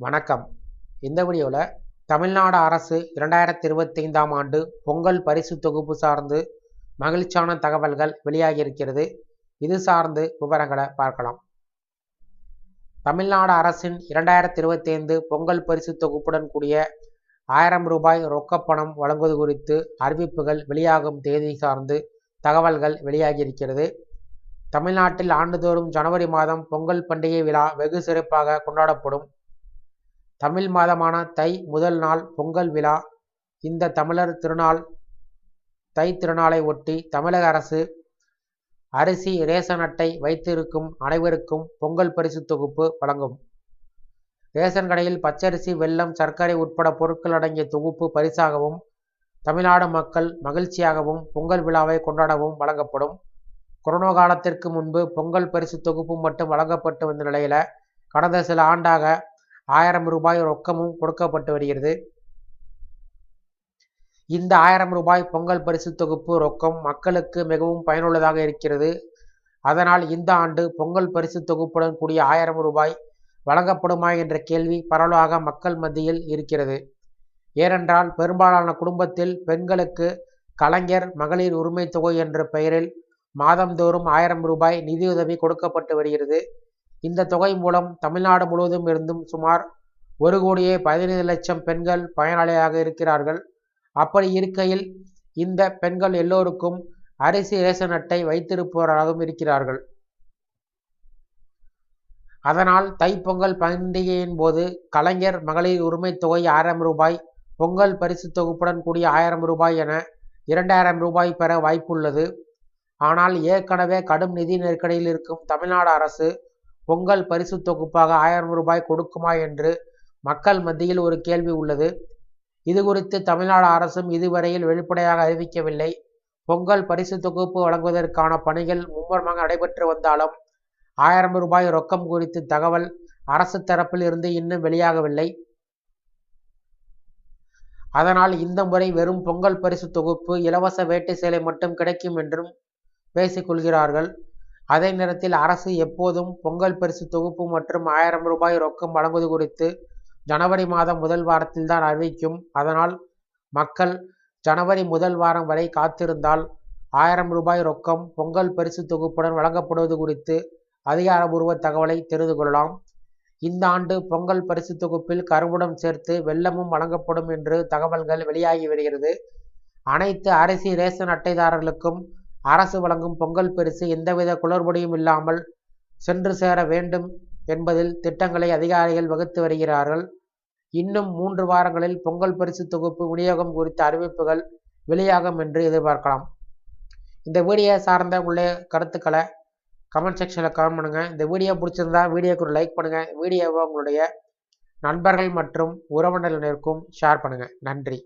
வணக்கம். இந்த வீடியோவில் தமிழ்நாடு அரசு இரண்டாயிரத்தி இருபத்தைந்தாம் ஆண்டு பொங்கல் பரிசு தொகுப்பு சார்ந்து மகிழ்ச்சியான தகவல்கள் வெளியாகியிருக்கிறது இது சார்ந்து விவரங்களை பார்க்கலாம். தமிழ்நாடு அரசின் இரண்டாயிரத்தி இருபத்தைந்து பொங்கல் பரிசு தொகுப்புடன் கூடிய ஆயிரம் ரூபாய் ரொக்கப்பணம் வழங்குவது குறித்து அறிவிப்புகள் வெளியாகும் தேதி சார்ந்து தகவல்கள் வெளியாகியிருக்கிறது தமிழ்நாட்டில் ஆண்டுதோறும் ஜனவரி மாதம் பொங்கல் பண்டிகை விழா வெகு சிறப்பாக கொண்டாடப்படும். தமிழ் மாதமான தை முதல் நாள் பொங்கல் விழா. இந்த தமிழர் திருநாள் தை திருநாளை ஒட்டி தமிழக அரசு அரிசி ரேஷன் அட்டை வைத்திருக்கும் அனைவருக்கும் பொங்கல் பரிசு தொகுப்பு வழங்கும். ரேஷன் கடையில் பச்சரிசி வெல்லம் சர்க்கரை உட்பட பொருட்கள் அடங்கிய தொகுப்பு பரிசாகவும் தமிழ்நாடு மக்கள் மகிழ்ச்சியாகவும் பொங்கல் விழாவை கொண்டாடவும் வழங்கப்படும். கொரோனா காலத்திற்கு முன்பு பொங்கல் பரிசு தொகுப்பு மட்டும் வழங்கப்பட்டு வந்த நிலையில் கடந்த சில ஆண்டாக ஆயிரம் ரூபாய் ரொக்கமும் கொடுக்கப்பட்டு வருகிறது. இந்த ஆயிரம் ரூபாய் பொங்கல் பரிசு தொகுப்பு ரொக்கம் மக்களுக்கு மிகவும் பயனுள்ளதாக இருக்கிறது. அதனால் இந்த ஆண்டு பொங்கல் பரிசு தொகுப்புடன் கூடிய ஆயிரம் ரூபாய் வழங்கப்படுமா என்ற கேள்வி பரவலாக மக்கள் மத்தியில் இருக்கிறது. ஏனென்றால் பெரும்பாலான குடும்பத்தில் பெண்களுக்கு கலைஞர் மகளிர் உரிமை தொகை என்ற பெயரில் மாதந்தோறும் ஆயிரம் ரூபாய் நிதியுதவி கொடுக்கப்பட்டு வருகிறது. இந்த தொகை மூலம் தமிழ்நாடு முழுவதும் இருந்தும் சுமார் ஒரு கோடியே பதினைந்து லட்சம் பெண்கள் பயனாளியாக இருக்கிறார்கள். அப்படி இருக்கையில் இந்த பெண்கள் எல்லோருக்கும் அரிசி ரேஷன் அட்டை வைத்திருப்பவராகவும் இருக்கிறார்கள். அதனால் தைப்பொங்கல் பண்டிகையின் போது கலைஞர் மகளிர் உரிமை தொகை ஆயிரம் ரூபாய் பொங்கல் பரிசு தொகுப்புடன் கூடிய ஆயிரம் ரூபாய் என இரண்டாயிரம் ரூபாய் பெற வாய்ப்புள்ளது. ஆனால் ஏற்கனவே கடும் நிதி நெருக்கடியில் இருக்கும் தமிழ்நாடு அரசு பொங்கல் பரிசு தொகுப்பாக ஆயிரம் ரூபாய் கொடுக்குமா என்று மக்கள் மத்தியில் ஒரு கேள்வி உள்ளது. இது குறித்து தமிழ்நாடு அரசும் இதுவரையில் வெளிப்படையாக அறிவிக்கவில்லை. பொங்கல் பரிசு தொகுப்பு வழங்குவதற்கான பணிகள் மும்முரமாக நடைபெற்று வந்தாலும் ஆயிரம் ரூபாய் ரொக்கம் குறித்து தகவல் அரசு தரப்பில் இருந்து இன்னும் வெளியாகவில்லை. அதனால் இந்த முறை வெறும் பொங்கல் பரிசு தொகுப்பு இலவச வேட்டை சேலை மட்டும் கிடைக்கும் என்றும் பேசிக்கொள்கிறார்கள் அதே நேரத்தில் அரசு எப்போதும் பொங்கல் பரிசு தொகுப்பு மற்றும் ஆயிரம் ரூபாய் ரொக்கம் வழங்குவது குறித்து ஜனவரி மாதம் முதல் வாரத்தில் தான் அறிவிக்கும். அதனால் மக்கள் ஜனவரி முதல் வாரம் வரை காத்திருந்தால் ஆயிரம் ரூபாய் ரொக்கம் பொங்கல் பரிசு தொகுப்புடன் வழங்கப்படுவது குறித்து அதிகாரபூர்வ தகவலை தெரிந்து கொள்ளலாம். இந்த ஆண்டு பொங்கல் பரிசு தொகுப்பில் கருவுடன் சேர்த்து வெள்ளமும் வழங்கப்படும் என்று தகவல்கள் வெளியாகி வருகிறது. அனைத்து அரிசி ரேஷன் அட்டைதாரர்களுக்கும் அரசு வழங்கும் பொங்கல் பரிசு எந்தவித குளறுபடியும் இல்லாமல் சென்று சேர வேண்டும் என்பதில் திட்டங்களை அதிகாரிகள் வகுத்து வருகிறார்கள். இன்னும் மூன்று வாரங்களில் பொங்கல் பரிசு தொகுப்பு விநியோகம் குறித்த அறிவிப்புகள் வெளியாகும் என்று எதிர்பார்க்கலாம். இந்த வீடியோ சார்ந்த உள்ள கருத்துக்களை கமெண்ட் செக்ஷனில் கமெண்ட் பண்ணுங்கள் இந்த வீடியோ பிடிச்சிருந்தா வீடியோக்கு ஒரு லைக் பண்ணுங்கள் வீடியோவை உங்களுடைய நண்பர்கள் மற்றும் உறவினர்களுக்கும் ஷேர் பண்ணுங்கள் நன்றி.